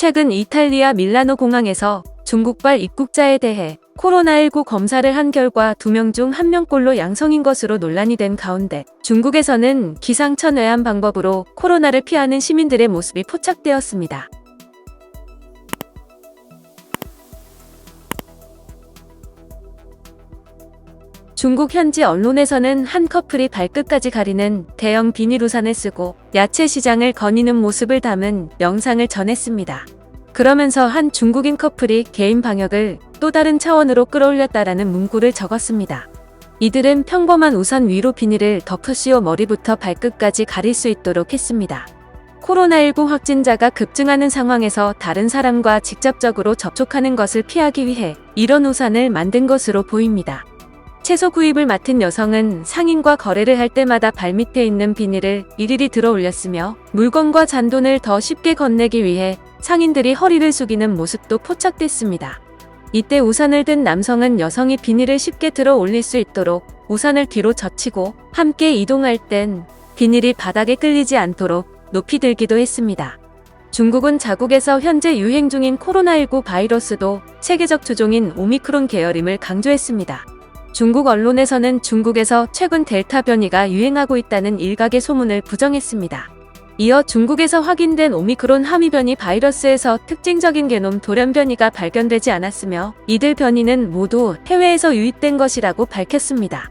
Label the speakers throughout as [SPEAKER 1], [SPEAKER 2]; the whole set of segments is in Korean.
[SPEAKER 1] 최근 이탈리아 밀라노 공항에서 중국발 입국자에 대해 코로나19 검사를 한 결과 2명 중 1명꼴로 양성인 것으로 논란이 된 가운데 중국에서는 기상천외한 방법으로 코로나를 피하는 시민들의 모습이 포착되었습니다. 중국 현지 언론에서는 한 커플이 발끝까지 가리는 대형 비닐 우산을 쓰고 야채 시장을 거니는 모습을 담은 영상을 전했습니다. 그러면서 한 중국인 커플이 개인 방역을 또 다른 차원으로 끌어올렸다라는 문구를 적었습니다. 이들은 평범한 우산 위로 비닐을 덮어 씌워 머리부터 발끝까지 가릴 수 있도록 했습니다. 코로나19 확진자가 급증하는 상황에서 다른 사람과 직접적으로 접촉하는 것을 피하기 위해 이런 우산을 만든 것으로 보입니다. 채소 구입을 맡은 여성은 상인과 거래를 할 때마다 발밑에 있는 비닐을 일일이 들어 올렸으며 물건과 잔돈을 더 쉽게 건네기 위해 상인들이 허리를 숙이는 모습도 포착됐습니다. 이때 우산을 든 남성은 여성이 비닐을 쉽게 들어 올릴 수 있도록 우산을 뒤로 젖히고 함께 이동할 땐 비닐이 바닥에 끌리지 않도록 높이 들기도 했습니다. 중국은 자국에서 현재 유행 중인 코로나19 바이러스도 세계적 주종인 오미크론 계열임을 강조했습니다. 중국 언론에서는 중국에서 최근 델타 변이가 유행하고 있다는 일각의 소문을 부정했습니다. 이어 중국에서 확인된 오미크론 함의 변이 바이러스에서 특징적인 게놈 돌연 변이가 발견되지 않았으며 이들 변이는 모두 해외에서 유입된 것이라고 밝혔습니다.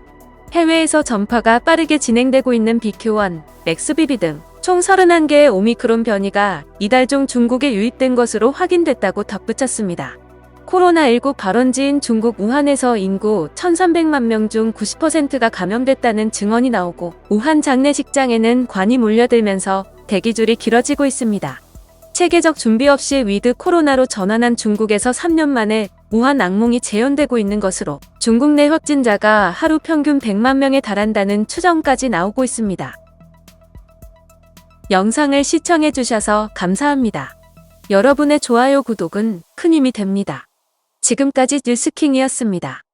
[SPEAKER 1] 해외에서 전파가 빠르게 진행되고 있는 BQ1, XBB 등총 31개의 오미크론 변이가 이달 중 중국에 유입된 것으로 확인됐다고 덧붙였습니다. 코로나19 발원지인 중국 우한에서 인구 1,300만 명 중 90%가 감염됐다는 증언이 나오고 우한 장례식장에는 관이 몰려들면서 대기줄이 길어지고 있습니다. 체계적 준비 없이 위드 코로나로 전환한 중국에서 3년 만에 우한 악몽이 재현되고 있는 것으로 중국 내 확진자가 하루 평균 100만 명에 달한다는 추정까지 나오고 있습니다. 영상을 시청해주셔서 감사합니다. 여러분의 좋아요, 구독은 큰 힘이 됩니다. 지금까지 뉴스킹이었습니다.